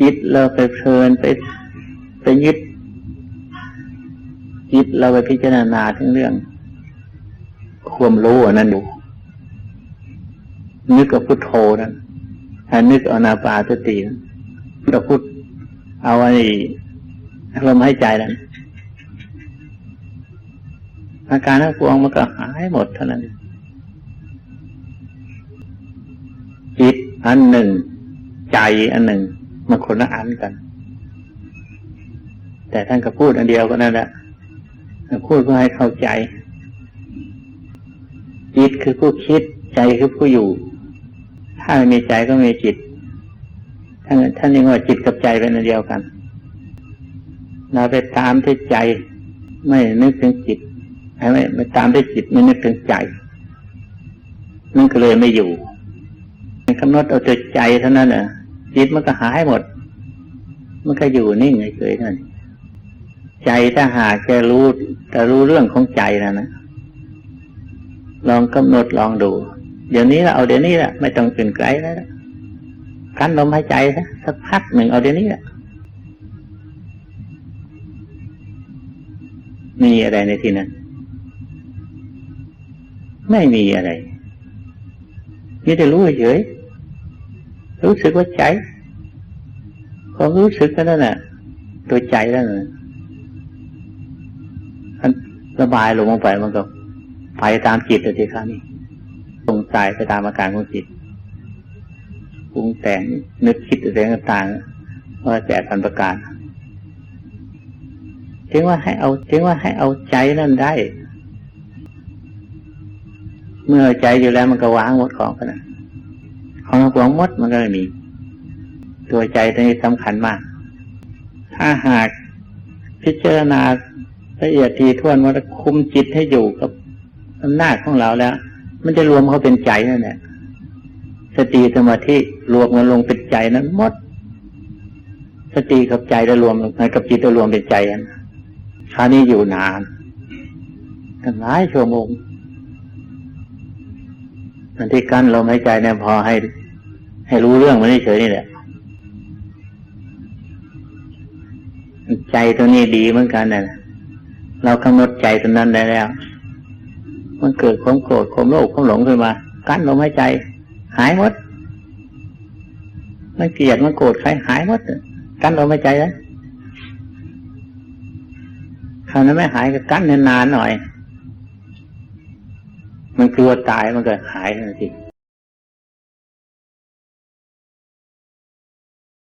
จิตเราไปเพลินไปไปยึด จิตเราไปพิจารณาถึงเรื่อง ความรู้อันนั้นอยู่นึกกับพุทโธนั้นถ้านึกเอานาปาสติเราพุทเอาไอ้ลมหายใจนั้นอาการทั้งปวงมันก็หายหมดเท่านั้นจิตอันหนึ่ง ใจอันหนึ่ง มันคนละอันกัน แต่ท่านก็พูดอันเดียวก็นั่นแหละพูดเพื่อให้เข้าใจจิตคือผู้คิดใจคือผู้อยู่ ถ้าไม่มีใจก็ไม่มีจิต ท่านท่านเรียกว่าจิตกับใจเป็นอันเดียวกันเราไปตามที่ใจ ไม่นึกถึงจิตไม่ไม่ตามที่จิตไม่นึกถึงใจนั่นก็เลยไม่อยู่กำหนดเอาแต่ใจเท่านั้นน่ะ จิตมันก็หายหมด มันก็อยู่นิ่งเฉยๆนั่นใจถ้าหากจะรู้จะรู้เรื่องของใจนะนะลองกำหนดลองดู เดี๋ยวนี้ละเอาเดี๋ยวนี้ละไม่ต้องเป็นไกลแล้วกันลมหายใจสักพักหนึ่งเอาเดี๋ยวนี้ละมีอะไรในที่นั้น ไม่มีอะไรมีแต่รู้เฉยรู้สึกว่าใจ ความรู้สึกนั่นน่ะ ตัวใจนั่นน่ะมันระบายลงไปมันก็ไปตามจิตเลยทีครับนี่สงสัยไปตามอาการของจิตปรุงแต่งนึกคิดอะไรต่างๆว่าแปดพันประการถึงว่าให้เอาถึงว่าให้เอาใจนั่นได้ เมื่อใจอยู่แล้วมันก็วางหมดของกันนะของหวงมดมันก็ไม่มี ตัวใจตัวนี้สำคัญมาก ถ้าหากพิจารณาละเอียดทีท่วนว่าคุมจิตให้อยู่กับอำนาจของเราแล้ว มันจะรวมเขาเป็นใจนั่นแหละสติสมาธิรวมมันลงเป็นใจนั้นหมด สติกับใจจะรวมกับจิตจะรวมเป็นใจกันคราวนี้อยู่นานตั้งหลายชั่วโมงอันที่กั้นลมหายใจเนี่ยพอให้ ให้รู้เรื่องมันเฉยนี่แหละ ใจตัวนี้ดีเหมือนกันนะเรากำหนดใจตัวนั้นได้แล้ว มันเกิดความโกรธความโลภความหลงขึ้นมา กั้นลมหายใจ หายหมดมันเกลียดมันโกรธใครหายหมด กั้นลมหายใจแล้วคราวนั้นไม่หายก็กั้นนานๆหน่อย มันกลัวตายมันก็หายทันที